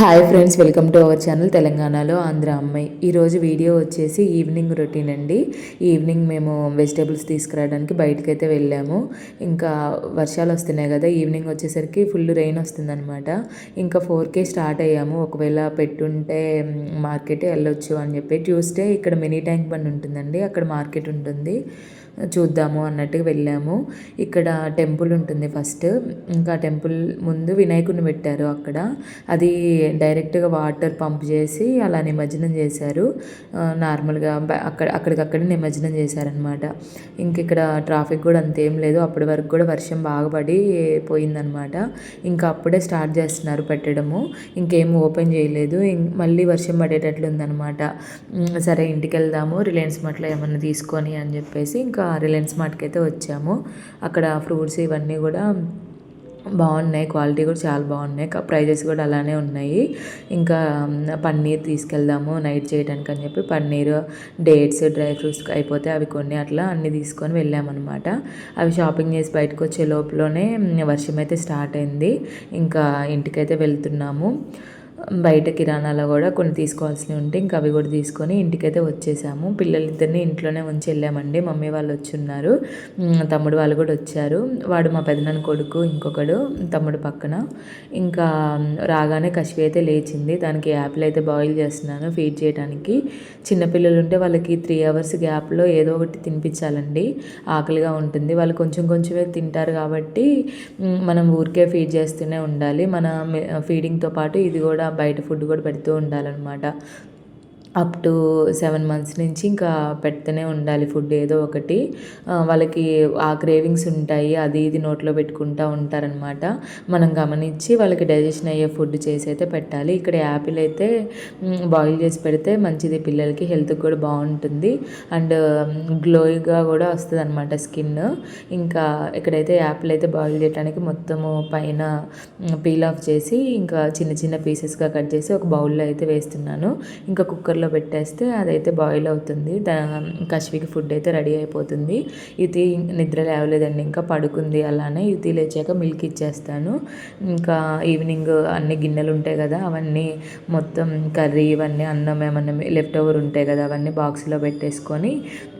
Hi friends welcome to our channel తెలంగాణలో ఆంధ్ర అమ్మాయి. ఈరోజు వీడియో వచ్చేసి ఈవినింగ్ రొటీన్ అండి. ఈవినింగ్ మేము వెజిటేబుల్స్ తీసుకురావడానికి బయటకైతే అయితే వెళ్ళాము. ఇంకా వర్షాలు వస్తున్నాయి కదా ఈవినింగ్ వచ్చేసరికి ఫుల్ రెయిన్ వస్తుందనమాట ఇంకా ఫోర్కే స్టార్ట్ అయ్యాము. ఒకవేళ పెట్టుంటే మార్కెట్ వెళ్ళొచ్చు అని చెప్పి ట్యూస్డే ఇక్కడ మినీ ట్యాంక్ బండ్ ఉంటుందండి అక్కడ మార్కెట్ ఉంటుంది. చూద్దాము అన్నట్టుగా వెళ్ళాము. ఇక్కడ టెంపుల్ ఉంటుంది ఫస్ట్. ఇంకా టెంపుల్ ముందు వినాయకుడిని పెట్టారు అక్కడ. అది డైరెక్ట్గా వాటర్ పంప్ చేసి అలా నిమజ్జనం చేశారు. నార్మల్గా అక్కడ అక్కడికక్కడే నిమజ్జనం చేశారనమాట ఇంక ఇక్కడ ట్రాఫిక్ కూడా అంతేం లేదు. అప్పటి వరకు కూడా వర్షం బాగా పడి పోయిందనమాట ఇంకా అప్పుడే స్టార్ట్ చేస్తున్నారు పెట్టడము. ఇంకేం ఓపెన్ చేయలేదు. మళ్ళీ వర్షం పడేటట్లు ఉందనమాట సరే ఇంటికి వెళ్దాము రిలయన్స్ మట్లో ఏమన్నా తీసుకొని అని చెప్పేసి ఇంకా రిలయన్స్ మార్ట్కి అయితే వచ్చాము. అక్కడ ఫ్రూట్స్ ఇవన్నీ కూడా బాగున్నాయి. క్వాలిటీ కూడా చాలా బాగున్నాయి. ప్రైజెస్ కూడా అలానే ఉన్నాయి. ఇంకా పన్నీర్ తీసుకెళ్దాము నైట్ చేయడానికి అని చెప్పి పన్నీర్ డేట్స్ డ్రై ఫ్రూట్స్ అయిపోతే అవి కొన్ని అట్లా అన్నీ తీసుకొని వెళ్ళామన్నమాట. అవి షాపింగ్ చేసి బయటకు వచ్చే లోపలనే వర్షం అయితే స్టార్ట్ అయింది. ఇంకా ఇంటికైతే వెళ్తున్నాము. బయట కిరాణాలో కూడా కొన్ని తీసుకోవాల్సినవి ఉంటే ఇంకా అవి కూడా తీసుకొని ఇంటికైతే వచ్చేసాము. పిల్లలిద్దరిని ఇంట్లోనే ఉంచి వెళ్ళామండి. మమ్మీ వాళ్ళు వచ్చిన్నారు తమ్ముడు వాళ్ళు కూడా వచ్చారు. వాడు మా పెదనాన్న కొడుకు ఇంకొకడు తమ్ముడు పక్కన. ఇంకా రాగానే కసివి అయితే లేచింది. దానికి యాపిల్ అయితే బాయిల్ చేస్తున్నాను ఫీడ్ చేయడానికి చిన్నపిల్లలు ఉంటే వాళ్ళకి త్రీ అవర్స్ గ్యాప్లో ఏదో ఒకటి తినిపించాలండి. ఆకలిగా ఉంటుంది. వాళ్ళు కొంచెం కొంచెమే తింటారు కాబట్టి మనం ఊరికే ఫీడ్ చేస్తూనే ఉండాలి. మన ఫీడింగ్తో పాటు ఇది కూడా బయట ఫుడ్ కూడా పెడుతూ ఉండాలన్నమాట. అప్ టు సెవెన్ మంత్స్ నుంచి ఇంకా పెడుతూనే ఉండాలి ఫుడ్ ఏదో ఒకటి. వాళ్ళకి ఆ క్రేవింగ్స్ ఉంటాయి అది ఇది నోట్లో పెట్టుకుంటూ ఉంటారనమాట మనం గమనించి వాళ్ళకి డైజెషన్ అయ్యే ఫుడ్ చేసి అయితే పెట్టాలి. ఇక్కడ యాపిల్ అయితే బాయిల్ చేసి పెడితే మంచిది పిల్లలకి హెల్త్కి కూడా బాగుంటుంది. అండ్ గ్లోయిగా కూడా వస్తుంది అనమాట స్కిన్ ఇంకా ఇక్కడైతే యాపిల్ అయితే బాయిల్ చేయడానికి మొత్తము పైన పీల్ ఆఫ్ చేసి ఇంకా చిన్న చిన్న పీసెస్గా కట్ చేసి ఒక బౌల్లో అయితే వేస్తున్నాను. ఇంకా కుక్కర్లో కుక్కర్లో పెట్టేస్తే అదైతే బాయిల్ అవుతుంది. దా కశ్వికి ఫుడ్ అయితే రెడీ అయిపోతుంది. ఇది నిద్ర లేవలేదండి ఇంకా పడుకుంది అలానే. ఇది లేచాక మిల్క్ ఇచ్చేస్తాను. ఇంకా ఈవినింగ్ అన్ని గిన్నెలు ఉంటాయి కదా అవన్నీ మొత్తం కర్రీ ఇవన్నీ అన్నం ఏమన్నా లెఫ్ట్ ఓవర్ ఉంటాయి కదా అవన్నీ బాక్స్లో పెట్టేసుకొని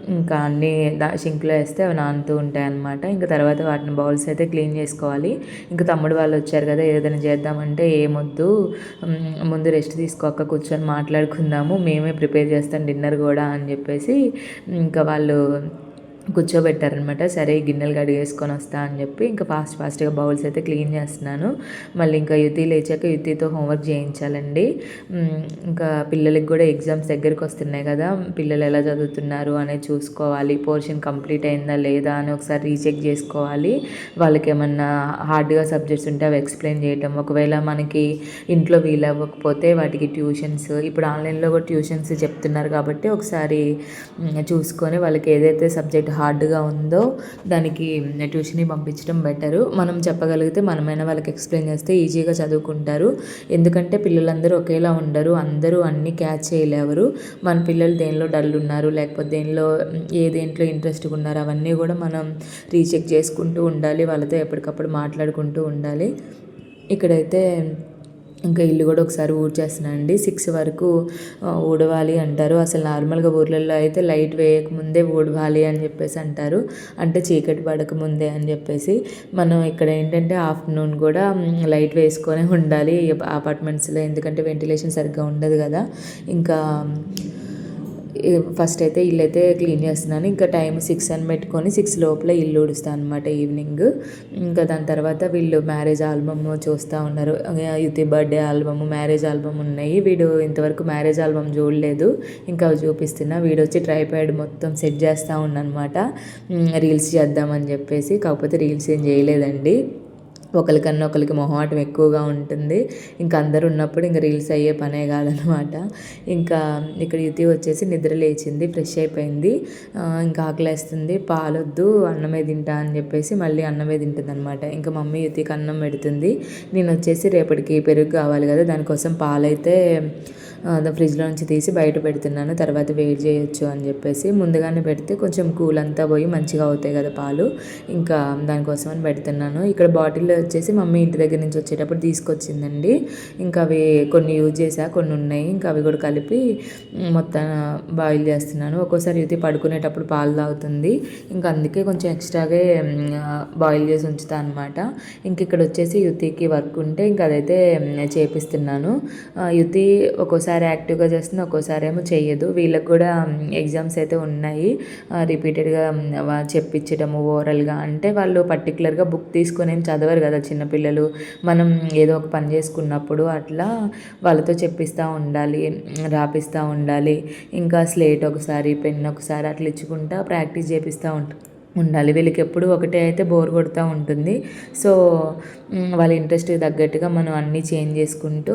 ఇంకా అన్నీ దా సింక్లో వేస్తే అవి నానుతూ ఉంటాయి అనమాట ఇంకా తర్వాత వాటిని బౌల్స్ అయితే క్లీన్ చేసుకోవాలి. ఇంకా తమ్ముడు వాళ్ళు వచ్చారు కదా ఏదైనా చేద్దామంటే ఏమొద్దు. ముందు రెస్ట్ తీసుకోక కూర్చొని మాట్లాడుకుందాము. మేమే ప్రిపేర్ చేస్తాం డిన్నర్ కూడా అని చెప్పేసి ఇంకా వాళ్ళు కూర్చోబెట్టారనమాట. సరే గిన్నెలు కడిగేసుకొని వస్తా అని చెప్పి ఇంకా ఫాస్ట్ ఫాస్ట్గా బౌల్స్ అయితే క్లీన్ చేస్తున్నాను. మళ్ళీ ఇంకా యుతి లేచాక యుతితో హోంవర్క్ చేయించాలండి. ఇంకా పిల్లలకి కూడా ఎగ్జామ్స్ దగ్గరికి వస్తున్నాయి కదా. పిల్లలు ఎలా చదువుతున్నారు అనేది చూసుకోవాలి. పోర్షన్ కంప్లీట్ అయిందా లేదా అని ఒకసారి రీచెక్ చేసుకోవాలి. వాళ్ళకి ఏమన్నా హార్డ్గా సబ్జెక్ట్స్ ఉంటే అవి ఎక్స్ప్లెయిన్ చేయటం. ఒకవేళ మనకి ఇంట్లో వీలవ్వకపోతే వాటికి ట్యూషన్స్. ఇప్పుడు ఆన్లైన్లో కూడా ట్యూషన్స్ చెప్తున్నారు కాబట్టి ఒకసారి చూసుకొని వాళ్ళకి ఏదైతే సబ్జెక్ట్ హార్డ్గా ఉందో దానికి ట్యూషన్కి పంపించడం బెటరు. మనం చెప్పగలిగితే మనమైనా వాళ్ళకి ఎక్స్ప్లెయిన్ చేస్తే ఈజీగా చదువుకుంటారు. ఎందుకంటే పిల్లలందరూ ఒకేలా ఉండరు. అందరూ అన్నీ క్యాచ్ చేయలేవరు మన పిల్లలు దేనిలో డల్ ఉన్నారు? లేకపోతే దేనిలో ఏ దేంట్లో ఇంట్రెస్ట్గా ఉన్నారు? అవన్నీ కూడా మనం రీచెక్ చేసుకుంటూ ఉండాలి. వాళ్ళతో ఎప్పటికప్పుడు మాట్లాడుకుంటూ ఉండాలి. ఇక్కడైతే ఇంకా ఇల్లు కూడా ఒకసారి ఊడ్చేస్తున్నానండి సిక్స్ వరకు ఊడవాలి అంటారు. అసలు నార్మల్గా ఊర్లలో అయితే లైట్ వేయకముందే ఊడవాలి అని చెప్పేసి అంటారు. అంటే చీకటి పడక ముందే అని చెప్పేసి. మనం ఇక్కడ ఏంటంటే ఆఫ్టర్నూన్ కూడా లైట్ వేసుకొని ఉండాలి అపార్ట్మెంట్స్లో. ఎందుకంటే వెంటిలేషన్ సరిగ్గా ఉండదు కదా. ఇంకా ఫస్ట్ అయితే ఇల్లు అయితే క్లీన్ చేస్తున్నాను. ఇంకా టైం సిక్స్ అని పెట్టుకొని సిక్స్ లోపల ఇల్లు ఊడుస్తాను అనమాట ఈవినింగ్. ఇంకా దాని తర్వాత వీళ్ళు మ్యారేజ్ ఆల్బమ్ చూస్తూ ఉన్నారు. Yuthi birthday album marriage album ఉన్నాయి. వీడు ఇంతవరకు మ్యారేజ్ ఆల్బమ్ చూడలేదు. ఇంకా అవి చూపిస్తున్నా. వీడు వచ్చి ట్రైపాడ్ మొత్తం సెట్ చేస్తూ అనమాట రీల్స్ చేద్దామని చెప్పేసి. కాకపోతే రీల్స్ ఏం చేయలేదండి. ఒకరికన్నా ఒకరికి మొహమాటం ఎక్కువగా ఉంటుంది. ఇంకా అందరు ఉన్నప్పుడు ఇంకా రీల్స్ అయ్యే పనే కాదనమాట ఇంకా ఇక్కడ యుతి వచ్చేసి నిద్ర లేచింది ఫ్రెష్ అయిపోయింది. ఇంకా ఆకలేస్తుంది పాలొద్దు అన్నమే తింటా అని చెప్పేసి మళ్ళీ అన్నమే తింటుంది అనమాట ఇంకా మమ్మీ యుతికి అన్నం పెడుతుంది. నేను వచ్చేసి రేపటికి పెరుగు కావాలి కదా దానికోసం పాలైతే ఫ్రిడ్జ్లో నుంచి తీసి బయట పెడుతున్నాను. తర్వాత వేడి చేయొచ్చు అని చెప్పేసి ముందుగానే పెడితే కొంచెం కూల్ అంతా పోయి మంచిగా అవుతాయి కదా పాలు. ఇంకా దానికోసం అని పెడుతున్నాను. ఇక్కడ బాటిల్లో వచ్చేసి మమ్మీ ఇంటి దగ్గర నుంచి వచ్చేటప్పుడు తీసుకొచ్చిందండి. ఇంకా అవి కొన్ని యూజ్ చేసా కొన్ని ఉన్నాయి. ఇంకా అవి కూడా కలిపి మొత్తం బాయిల్ చేస్తున్నాను. ఒక్కోసారి యుతి పడుకునేటప్పుడు పాలు తాగుతుంది. ఇంకా అందుకే కొంచెం ఎక్స్ట్రాగా బాయిల్ చేసి ఉంచుతాను అనమాట ఇంక ఇక్కడ వచ్చేసి యుతికి వర్క్ ఉంటే ఇంకా అదైతే చేపిస్తున్నాను. యుతి ఒక్కోసారి యాక్టివ్గా చేస్తుంది ఒక్కోసారి ఏమో చేయదు వీళ్ళకి కూడా ఎగ్జామ్స్ అయితే ఉన్నాయి. రిపీటెడ్గా చెప్పించడము ఓవరల్గా అంటే వాళ్ళు పర్టికులర్గా బుక్ తీసుకొని ఏం చదవరు కదా చిన్నపిల్లలు. మనం ఏదో ఒక పని చేసుకున్నప్పుడు అట్లా వాళ్ళతో చెప్పిస్తూ ఉండాలి రాపిస్తూ ఉండాలి. ఇంకా స్లేట్ ఒకసారి పెన్ ఒకసారి అట్లా ఇచ్చుకుంటా ప్రాక్టీస్ చేపిస్తూ ఉంటాం ఉండాలి. వీళ్ళకి ఎప్పుడు ఒకటే అయితే బోర్ కొడుతూ ఉంటుంది. సో వాళ్ళ ఇంట్రెస్ట్కి తగ్గట్టుగా మనం అన్నీ చేంజ్ చేసుకుంటూ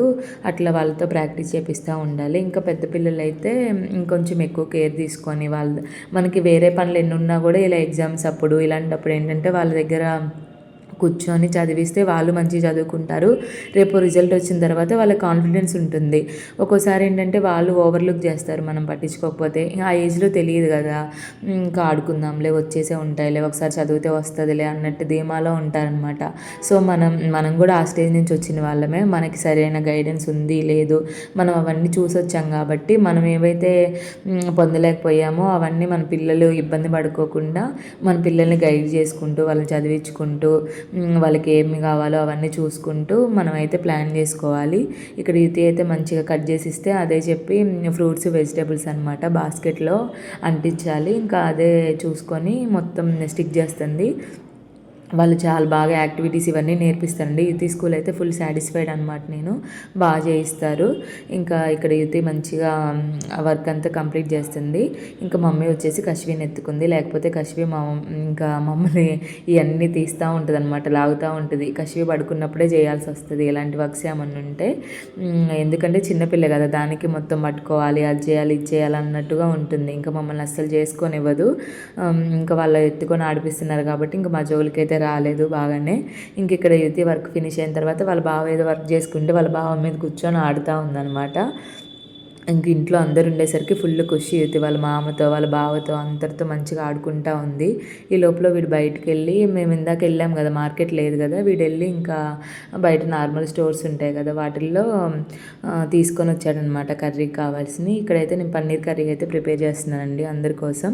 అట్లా వాళ్ళతో ప్రాక్టీస్ చేపిస్తూ ఉండాలి. ఇంకా పెద్ద పిల్లలు అయితే ఇంకొంచెం ఎక్కువ కేర్ తీసుకొని వాళ్ళ మనకి వేరే పనులు ఎన్ని ఉన్నా కూడా ఇలా ఎగ్జామ్స్ అప్పుడు ఇలాంటప్పుడు ఏంటంటే వాళ్ళ దగ్గర కూర్చొని చదివిస్తే వాళ్ళు మంచిగా చదువుకుంటారు. రేపు రిజల్ట్ వచ్చిన తర్వాత వాళ్ళ కాన్ఫిడెన్స్ ఉంటుంది. ఒక్కోసారి ఏంటంటే వాళ్ళు ఓవర్లుక్ చేస్తారు మనం పట్టించుకోకపోతే. ఆ ఏజ్లో తెలియదు కదా. ఇంకా ఆడుకుందాంలే వచ్చేసే ఉంటాయిలే ఒకసారి చదివితే వస్తుందిలే అన్నట్టు ధీమాలో ఉంటారనమాట సో మనం మనం కూడా ఆ స్టేజ్ నుంచి వచ్చిన వాళ్ళమే. మనకి సరైన గైడెన్స్ ఉంది లేదు. మనం అవన్నీ చూసి వచ్చాం కాబట్టి మనం ఏవైతే పొందలేకపోయామో అవన్నీ మన పిల్లలు ఇబ్బంది పడుకోకుండా మన పిల్లల్ని గైడ్ చేసుకుంటూ వాళ్ళని చదివించుకుంటూ వాళ్ళకి ఏమి కావాలో అవన్నీ చూసుకుంటూ మనమైతే ప్లాన్ చేసుకోవాలి. ఇక్కడ ఇది అయితే మంచిగా కట్ చేసి ఇస్తే అదే చెప్పి ఫ్రూట్స్ వెజిటేబుల్స్ అనమాట బాస్కెట్లో అంటించాలి. ఇంకా అదే చూసుకొని మొత్తం స్టిక్ చేస్తుంది. వాళ్ళు చాలా బాగా యాక్టివిటీస్ ఇవన్నీ నేర్పిస్తారండి. యుతి స్కూల్ అయితే ఫుల్ సాటిస్ఫైడ్ అనమాట నేను. బాగా చేయిస్తారు. ఇంకా ఇక్కడ యుతి మంచిగా వర్క్ అంతా కంప్లీట్ చేస్తుంది. ఇంకా మమ్మీ వచ్చేసి కశ్విని ఎత్తుకుంది. లేకపోతే కశ్వి మా ఇంకా మమ్మల్ని ఇవన్నీ తీస్తూ ఉంటుంది అనమాట లాగుతూ ఉంటుంది. కశ్వి పడుకున్నప్పుడే చేయాల్సి వస్తుంది ఇలాంటి వర్క్స్ ఏమన్నా ఉంటే. ఎందుకంటే చిన్నపిల్ల కదా దానికి మొత్తం పట్టుకోవాలి అది చేయాలి ఇది చేయాలి అన్నట్టుగా ఉంటుంది. ఇంకా మమ్మల్ని అస్సలు చేసుకొని ఇవ్వదు ఇంకా వాళ్ళు ఎత్తుకొని ఆడిపిస్తున్నారు కాబట్టి ఇంకా మా జోలికైతే రాలేదు బాగానే. ఇంక ఇక్కడ యుతి వర్క్ ఫినిష్ అయిన తర్వాత వాళ్ళ బావ ఏదో వర్క్ చేసుకుంటే వాళ్ళ బావ మీద కూర్చొని ఆడుతూ ఉందన్నమాట. ఇంక ఇంట్లో అందరు ఉండేసరికి ఫుల్ ఖుషి. అవుతుంది వాళ్ళ మామతో వాళ్ళ బావతో అందరితో మంచిగా ఆడుకుంటా ఉంది. ఈ లోపల వీడు బయటకు వెళ్ళి మేము ఇందాక వెళ్ళాం కదా మార్కెట్ లేదు కదా వీడు వెళ్ళి ఇంకా బయట నార్మల్ స్టోర్స్ ఉంటాయి కదా వాటిల్లో తీసుకొని వచ్చాడనమాట కర్రీకి కావాల్సినవి. ఇక్కడైతే నేను పన్నీర్ కర్రీ అయితే ప్రిపేర్ చేస్తున్నానండి అందరి కోసం.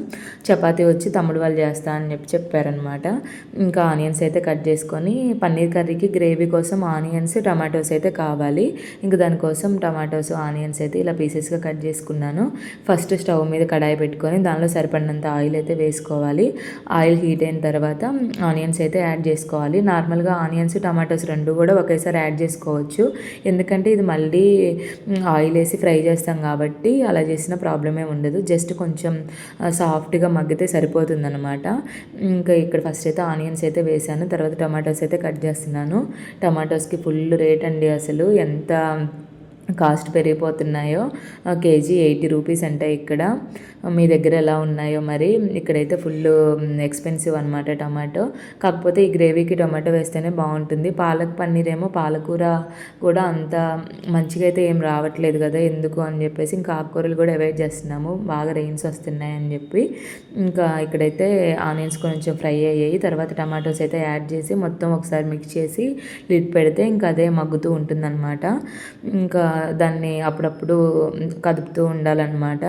చపాతీ వచ్చి తమ్ముడు వాళ్ళు చేస్తా అని చెప్పి చెప్పారనమాట. ఇంకా ఆనియన్స్ అయితే కట్ చేసుకొని పన్నీర్ కర్రీకి గ్రేవీ కోసం ఆనియన్స్ టమాటోస్ అయితే కావాలి. ఇంకా దానికోసం టమాటోస్ ఆనియన్స్ అయితే ఇలా పీసెస్ పీసెస్గా కట్ చేసుకున్నాను. ఫస్ట్ స్టవ్ మీద కడాయి పెట్టుకొని దానిలో సరిపడినంత ఆయిల్ అయితే వేసుకోవాలి. ఆయిల్ హీట్ అయిన తర్వాత ఆనియన్స్ అయితే యాడ్ చేసుకోవాలి. నార్మల్గా ఆనియన్స్ టమాటోస్ రెండు కూడా ఒకేసారి యాడ్ చేసుకోవచ్చు. ఎందుకంటే ఇది మళ్ళీ ఆయిల్ వేసి ఫ్రై చేస్తాం కాబట్టి అలా చేసిన ప్రాబ్లమే ఉండదు. జస్ట్ కొంచెం సాఫ్ట్గా మగ్గితే సరిపోతుంది అనమాట ఇంకా ఇక్కడ ఫస్ట్ అయితే ఆనియన్స్ అయితే వేసాను. తర్వాత టమాటోస్ అయితే కట్ చేస్తున్నాను. టమాటోస్కి ఫుల్ రేట్ అండి అసలు. ఎంత కాస్ట్ పెరిగిపోతున్నాయో కేజీ ఎయిటీ రూపీస్ అంటే ఇక్కడ. మీ దగ్గర ఎలా ఉన్నాయో మరి. ఇక్కడైతే ఫుల్ ఎక్స్పెన్సివ్ అనమాట టమాటో. కాకపోతే ఈ గ్రేవీకి టమాటో వేస్తేనే బాగుంటుంది. పాలక్ పన్నీర్ ఏమో పాలకూర కూడా అంత మంచిగా అయితే ఏం రావట్లేదు కదా ఎందుకు అని చెప్పేసి ఇంకా ఆకుకూరలు కూడా అవాయిడ్ చేస్తున్నాము. బాగా రెయిన్స్ వస్తున్నాయి అని చెప్పి. ఇంకా ఇక్కడైతే ఆనియన్స్ కొంచెం ఫ్రై అయ్యాయి. తర్వాత టమాటోస్ అయితే యాడ్ చేసి మొత్తం ఒకసారి మిక్స్ చేసి లిడ్ పెడితే ఇంకా అదే మగ్గుతూ ఉంటుందన్నమాట. ఇంకా దాన్ని అప్పుడప్పుడు కదుపుతూ ఉండాలన్నమాట.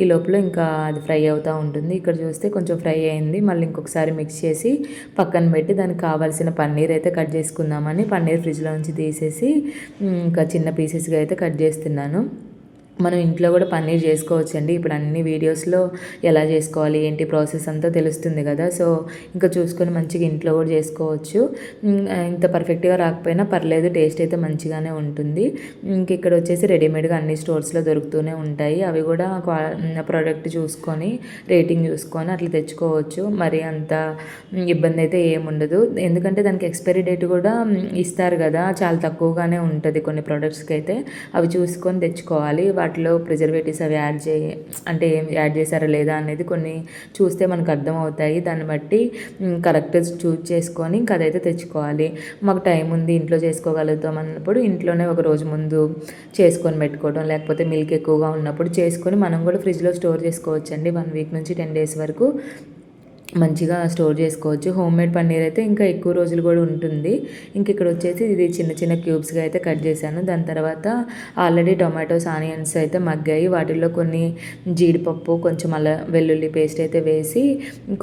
ఈ లోపల ఇంకా అది ఫ్రై అవుతూ ఉంటుంది. ఇక్కడ చూస్తే కొంచెం ఫ్రై అయింది. మళ్ళీ ఇంకొకసారి మిక్స్ చేసి పక్కన పెట్టి దానికి కావాల్సిన పన్నీర్ అయితే కట్ చేసుకుందామని పన్నీర్ ఫ్రిడ్జ్లో నుంచి తీసేసి ఇంకా చిన్న పీసెస్గా అయితే కట్ చేస్తున్నాను. మనం ఇంట్లో కూడా పన్నీర్ చేసుకోవచ్చు అండి ఇప్పుడు అన్ని వీడియోస్లో ఎలా చేసుకోవాలి ఏంటి ప్రాసెస్ అంతా తెలుస్తుంది కదా. సో ఇంకా చూసుకొని మంచిగా ఇంట్లో కూడా చేసుకోవచ్చు. ఇంత పర్ఫెక్ట్గా రాకపోయినా పర్లేదు టేస్ట్ అయితే మంచిగానే ఉంటుంది. ఇంక ఇక్కడ వచ్చేసి రెడీమేడ్గా అన్ని స్టోర్స్లో దొరుకుతూనే ఉంటాయి. అవి కూడా ప్రోడక్ట్ చూసుకొని రేటింగ్ చూసుకొని అట్లా తెచ్చుకోవచ్చు. మరి అంత ఇబ్బంది అయితే ఏముండదు ఎందుకంటే దానికి ఎక్స్పైరీ డేట్ కూడా ఇస్తారు కదా. చాలా తక్కువగానే ఉంటుంది కొన్ని ప్రోడక్ట్స్కి అయితే అవి చూసుకొని తెచ్చుకోవాలి. వాటి వాటిలో ప్రిజర్వేటివ్స్ అవి యాడ్ చే అంటే ఏం యాడ్ చేశారా లేదా అనేది కొన్ని చూస్తే మనకు అర్థమవుతాయి. దాన్ని బట్టి కరెక్ట్ చూజ్ చేసుకొని ఇంకా అదైతే తెచ్చుకోవాలి. మాకు టైం ఉంది ఇంట్లో చేసుకోగలుగుతాం అన్నప్పుడు ఇంట్లోనే ఒక రోజు ముందు చేసుకొని పెట్టుకోవడం లేకపోతే మిల్క్ ఎక్కువగా ఉన్నప్పుడు చేసుకొని మనం కూడా ఫ్రిడ్జ్లో స్టోర్ చేసుకోవచ్చండి. వన్ వీక్ నుంచి టెన్ డేస్ వరకు మంచిగా స్టోర్ చేసుకోవచ్చు. హోమ్ మేడ్ పన్నీర్ అయితే ఇంకా ఎక్కువ రోజులు కూడా ఉంటుంది. ఇంక ఇక్కడ వచ్చేసి ఇది చిన్న చిన్న క్యూబ్స్గా అయితే కట్ చేశాను. దాని తర్వాత ఆల్రెడీ టొమాటోస్ ఆనియన్స్ అయితే మగ్గాయి. వాటిల్లో కొన్ని జీడిపప్పు కొంచెం అలా వెల్లుల్లి పేస్ట్ అయితే వేసి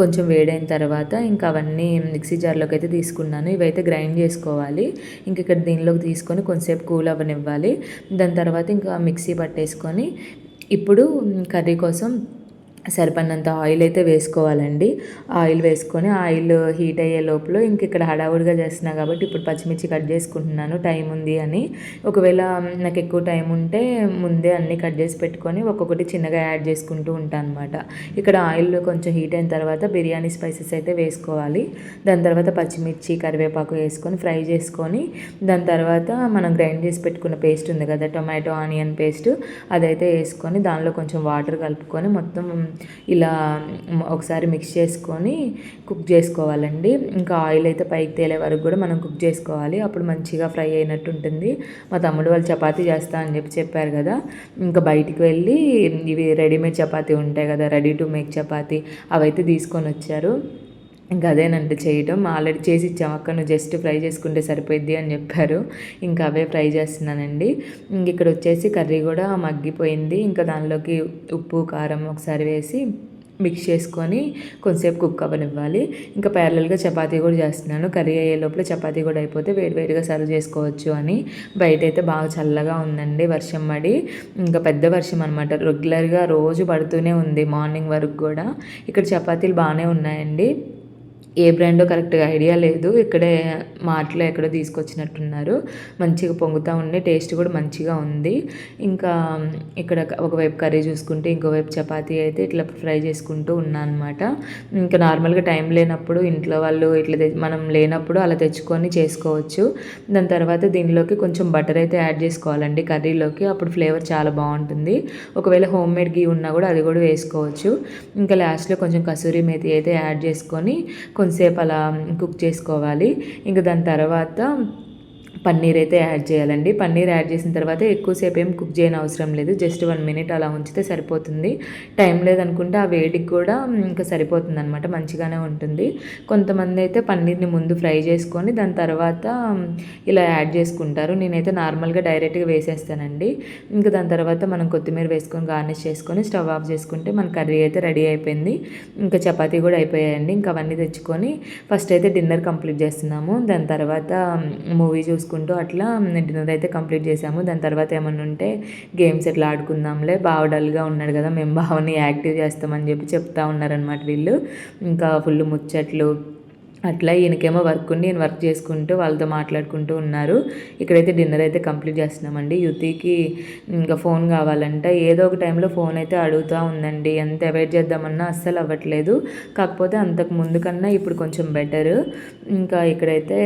కొంచెం వేడైన తర్వాత ఇంకా అవన్నీ మిక్సీ జార్లోకి అయితే తీసుకున్నాను. ఇవైతే గ్రైండ్ చేసుకోవాలి. ఇంక ఇక్కడ దీనిలోకి తీసుకొని కొంచెంసేపు కూల్ అవ్వనివ్వాలి. దాని తర్వాత ఇంకా మిక్సీ పట్టేసుకొని ఇప్పుడు కర్రీ కోసం సరిపడినంత ఆయిల్ అయితే వేసుకోవాలండి. ఆయిల్ వేసుకొని ఆయిల్ హీట్ అయ్యే లోపల ఇంక ఇక్కడ హడావుడిగా చేస్తున్నా కాబట్టి ఇప్పుడు పచ్చిమిర్చి కట్ చేసుకుంటున్నాను టైం ఉంది అని. ఒకవేళ నాకు ఎక్కువ టైం ఉంటే ముందే అన్నీ కట్ చేసి పెట్టుకొని ఒక్కొక్కటి చిన్నగా యాడ్ చేసుకుంటూ ఉంటాను అనమాట ఇక్కడ ఆయిల్ కొంచెం హీట్ అయిన తర్వాత బిర్యానీ స్పైసెస్ అయితే వేసుకోవాలి. దాని తర్వాత పచ్చిమిర్చి కరివేపాకు వేసుకొని ఫ్రై చేసుకొని దాని తర్వాత మనం గ్రైండ్ చేసి పెట్టుకున్న పేస్ట్ ఉంది కదా టొమాటో ఆనియన్ పేస్ట్ అదైతే వేసుకొని దానిలో కొంచెం వాటర్ కలుపుకొని మొత్తం ఇలా ఒకసారి మిక్స్ చేసుకొని కుక్ చేసుకోవాలండి. ఇంకా ఆయిల్ అయితే పైకి తేలే వరకు కూడా మనం కుక్ చేసుకోవాలి. అప్పుడు మంచిగా ఫ్రై అయినట్టు ఉంటుంది. మా తమ్ముడు వాళ్ళు చపాతీ చేస్తా అని చెప్పి చెప్పారు కదా. ఇంకా బయటికి వెళ్ళి ఇవి రెడీమేడ్ చపాతీ ఉంటాయి కదా రెడీ టు మేక్ చపాతీ అవైతే తీసుకొని వచ్చారు. ఇంకా అదేనంటే చేయటం. ఆల్రెడీ చేసి ఇచ్చాము అక్క నువ్వు జస్ట్ ఫ్రై చేసుకుంటే సరిపోద్ది అని చెప్పారు. ఇంకా అవే ఫ్రై చేస్తున్నానండి. ఇంక ఇక్కడ వచ్చేసి కర్రీ కూడా మగ్గిపోయింది. ఇంకా దానిలోకి ఉప్పు కారం ఒకసారి వేసి మిక్స్ చేసుకొని కొంతసేపు కుక్ అవ్వనివ్వాలి. ఇంకా ప్యారలల్గా చపాతీ కూడా చేస్తున్నాను. కర్రీ అయ్యే లోపల చపాతీ కూడా అయిపోతే వేడివేడిగా సర్వ్ చేసుకోవచ్చు అని. బయట అయితే బాగా చల్లగా ఉందండి వర్షం పడి. ఇంకా పెద్ద వర్షం అనమాట రెగ్యులర్గా రోజు పడుతూనే ఉంది మార్నింగ్ వరకు కూడా. ఇక్కడ చపాతీలు బాగానే ఉన్నాయండి. ఏ బ్రాండో కరెక్ట్గా ఐడియా లేదు. ఇక్కడే మార్ట్లో ఎక్కడో తీసుకొచ్చినట్టున్నారు. మంచిగా పొంగుతూ ఉండే టేస్ట్ కూడా మంచిగా ఉంది. ఇంకా ఇక్కడ ఒకవైపు కర్రీ చూసుకుంటే ఇంకోవైపు చపాతీ అయితే ఇట్లా ఫ్రై చేసుకుంటూ ఉన్నాను అనమాట ఇంకా నార్మల్గా టైం లేనప్పుడు ఇంట్లో వాళ్ళు ఇట్లా మనం లేనప్పుడు అలా తెచ్చుకొని చేసుకోవచ్చు. దాని తర్వాత దీనిలోకి కొంచెం బటర్ అయితే యాడ్ చేసుకోవాలండి కర్రీలోకి. అప్పుడు ఫ్లేవర్ చాలా బాగుంటుంది. ఒకవేళ హోమ్ మేడ్ గీ ఉన్నా కూడా అది కూడా వేసుకోవచ్చు. ఇంకా లాస్ట్లో కొంచెం కసూరి మేతి అయితే యాడ్ చేసుకొని కొంతసేపు అలా కుక్ చేసుకోవాలి. ఇంకా దాని తర్వాత పన్నీర్ అయితే యాడ్ చేయాలండి. పన్నీర్ యాడ్ చేసిన తర్వాత ఎక్కువసేపు ఏం కుక్ చేయని అవసరం లేదు. జస్ట్ వన్ మినిట్ అలా ఉంచితే సరిపోతుంది. టైం లేదనుకుంటే ఆ వేడికి కూడా ఇంకా సరిపోతుంది అనమాట మంచిగానే ఉంటుంది. కొంతమంది అయితే పన్నీర్ని ముందు ఫ్రై చేసుకొని దాని తర్వాత ఇలా యాడ్ చేసుకుంటారు. నేనైతే నార్మల్గా డైరెక్ట్గా వేసేస్తానండి. ఇంకా దాని తర్వాత మనం కొత్తిమీర వేసుకొని గార్నిష్ చేసుకొని స్టవ్ ఆఫ్ చేసుకుంటే మన కర్రీ అయితే రెడీ అయిపోయింది. ఇంకా చపాతీ కూడా అయిపోయాయండి. ఇంకా అవన్నీ తెచ్చుకొని ఫస్ట్ అయితే డిన్నర్ కంప్లీట్ చేస్తున్నాము. దాని తర్వాత మూవీ చూసుకుంటే చూసుకుంటూ అట్లా డిన్నర్ అయితే కంప్లీట్ చేసాము. దాని తర్వాత ఏమన్నా ఉంటే గేమ్స్ ఎట్లా ఆడుకుందాంలే బాగా డల్గా ఉన్నాడు కదా మేము బావని యాక్టివ్ చేస్తామని చెప్పి చెప్తా ఉన్నారనమాట వీళ్ళు. ఇంకా ఫుల్ ముచ్చట్లు అట్లా ఈయనకేమో వర్క్ ఉండి ఈయన వర్క్ చేసుకుంటూ వాళ్ళతో మాట్లాడుకుంటూ ఉన్నారు. ఇక్కడైతే డిన్నర్ అయితే కంప్లీట్ చేస్తున్నామండి. యుతికి ఇంకా ఫోన్ కావాలంట. ఏదో ఒక టైంలో ఫోన్ అయితే అడుగుతూ ఉందండి. ఎంత అవాయిడ్ చేద్దామన్నా అస్సలు అవ్వట్లేదు. కాకపోతే అంతకు ముందు కన్నా ఇప్పుడు కొంచెం బెటర్ ఇంకా ఇక్కడైతే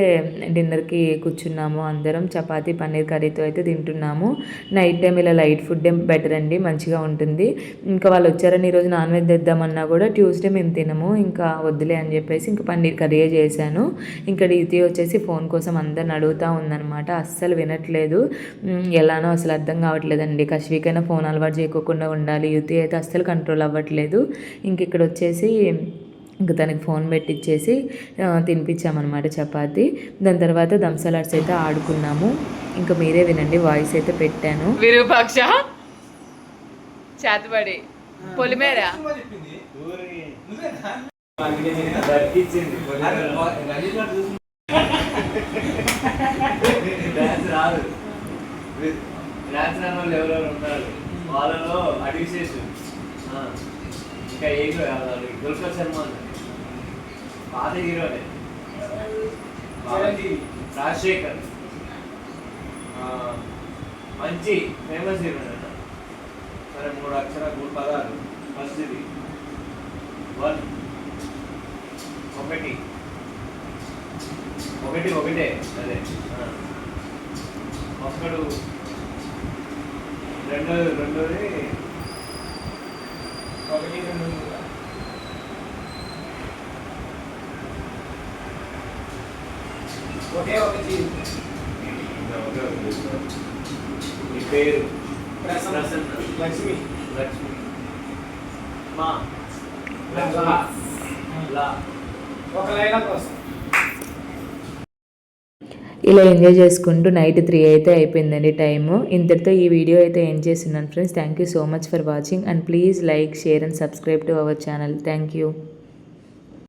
డిన్నర్కి కూర్చున్నాము అందరం. చపాతీ పన్నీర్ కర్రీతో అయితే తింటున్నాము. నైట్ టైం ఇలా లైట్ ఫుడ్ బెటర్ అండి. మంచిగా ఉంటుంది. ఇంకా వాళ్ళు వచ్చారని ఈరోజు నాన్ వెజ్ తెద్దామన్నా కూడా ట్యూస్డే మేము తినము. ఇంకా వద్దులే అని చెప్పేసి ఇంకా పన్నీర్ కర్రీ చేశాను ఇంకా డీతి వచ్చేసి ఫోన్ కోసం అందరిని అడుగుతూ ఉందనమాట అస్సలు వినట్లేదు. ఎలానో అసలు అర్థం కావట్లేదండి. కశ్వికైనా ఫోన్ అలవాటు చేయకోకుండా ఉండాలి. యుతి అయితే అస్సలు కంట్రోల్ అవ్వట్లేదు. ఇంక ఇక్కడ వచ్చేసి ఇంకా తనకి ఫోన్ పెట్టించేసి తినిపించామన్నమాట చపాతి. దాని తర్వాత దంసలాడ్స్ అయితే ఆడుకున్నాము. ఇంకా మీరే వినండి వాయిస్ అయితే పెట్టాను. విరూపాక్ష చేతబడి పొలిమేర. డాన్స్ రాదు డాన్స్ రాని వాళ్ళు ఎవరెవరు ఉన్నారు వాళ్ళలో అడివిశేషు ఇంకా ఏం దుల్కర్ సల్మాన్ పాత హీరోనే రాజశేఖర్ మంచి ఫేమస్ హీరో సరే మూడు అక్షర మూడు పదాలు. ఫస్ట్ ఇది వన్. ఒకటి. ఒకటి ఒకటే. అదే. ఆ. ఒక్కడు రెండోది రెండోది. ఒకటి రెండు ఒకే ఒక. నీ పేరు? ప్రసన్న. లక్ష్మి. లక్ష్మి. మా. లా. లా. ఒక ఇలా ఎంజాయ్ చేసుకుంటూ నైట్ త్రీ అయితే అయిపోయిందండి టైము ఇంతటితో ఈ వీడియో అయితే ఎండ్ చేస్తున్నాను friends thank you so much for watching and please like share and subscribe to our channel thank you